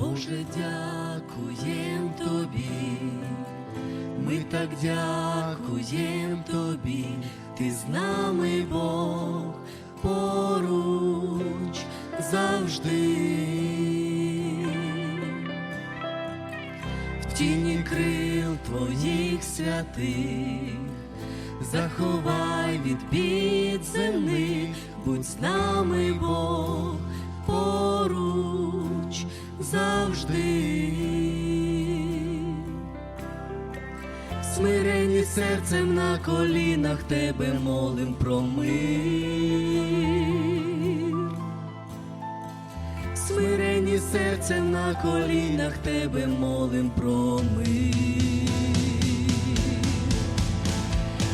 Боже, дякуєм тобі, ми так дякуєм тобі, ти з нами Бог поруч завжди. В тіні крил твоїх святих, заховай від бід земних, будь з нами Бог серцем на колінах тебе молим про мир. Смирені серцем на колінах тебе молим про мир.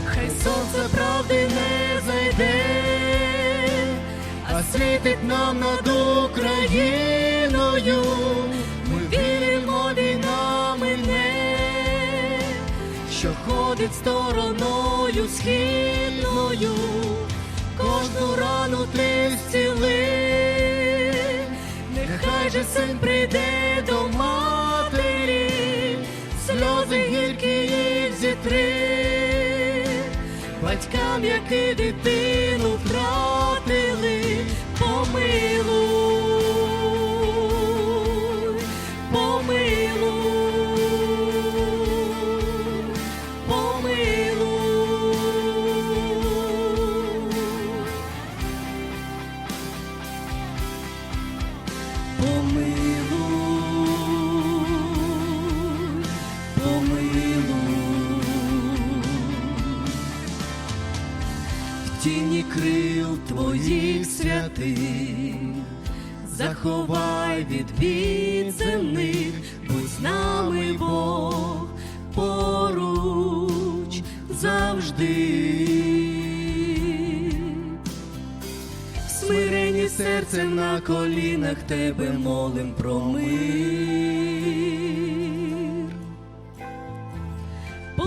Хай сонце правди не зайде, а світить нам над Україною. Що ходить стороною східною, кожну рану ти зціли, нехай же син прийде до матері, сльози гіркі їх зітри, батькам, які дитину втратили, помилуй, тіні крил твоїх святих, заховай від бід земних, будь з нами Бог поруч завжди. Смирені серцем на колінах тебе молим про мир.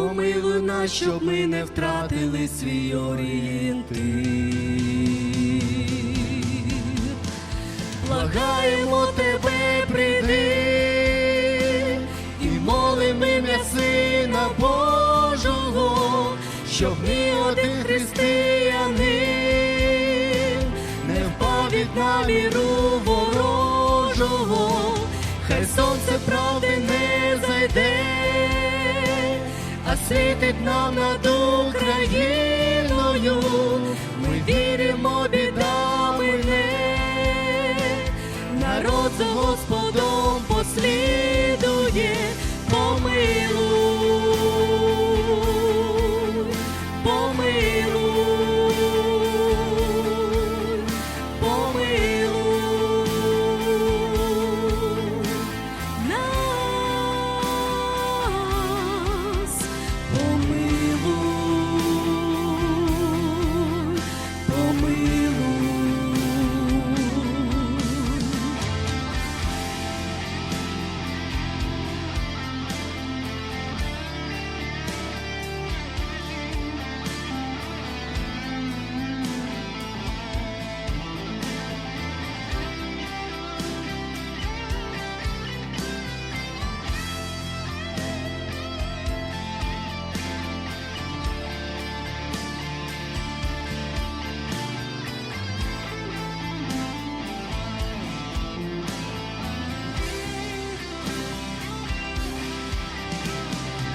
Помилуй нас, щоб ми не втратили свій орієнтир. Благаємо тебе, прийди і молимо ім'я Сина Божого, щоб ні один християнин не впав від наміру ворожого, хай сонце правди світить нам над Україною. Ми віримо, бідами народ за Господом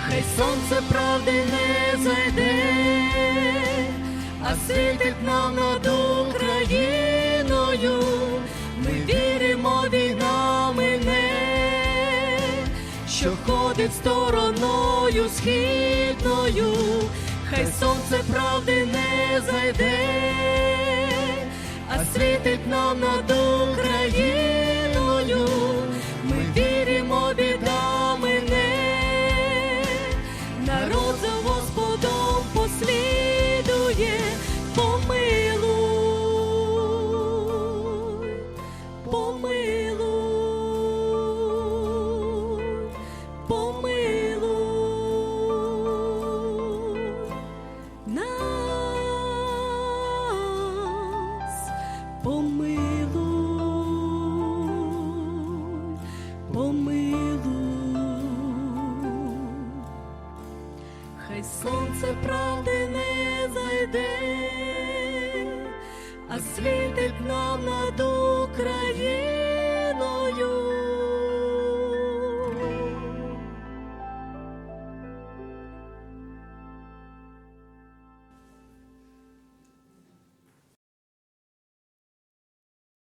Хай сонце правди не зайде, а світить нам над Україною. Ми віримо, війна мине, що ходить стороною східною. Хай сонце правди не зайде, а світить нам над зайде, а світить нам над Україною.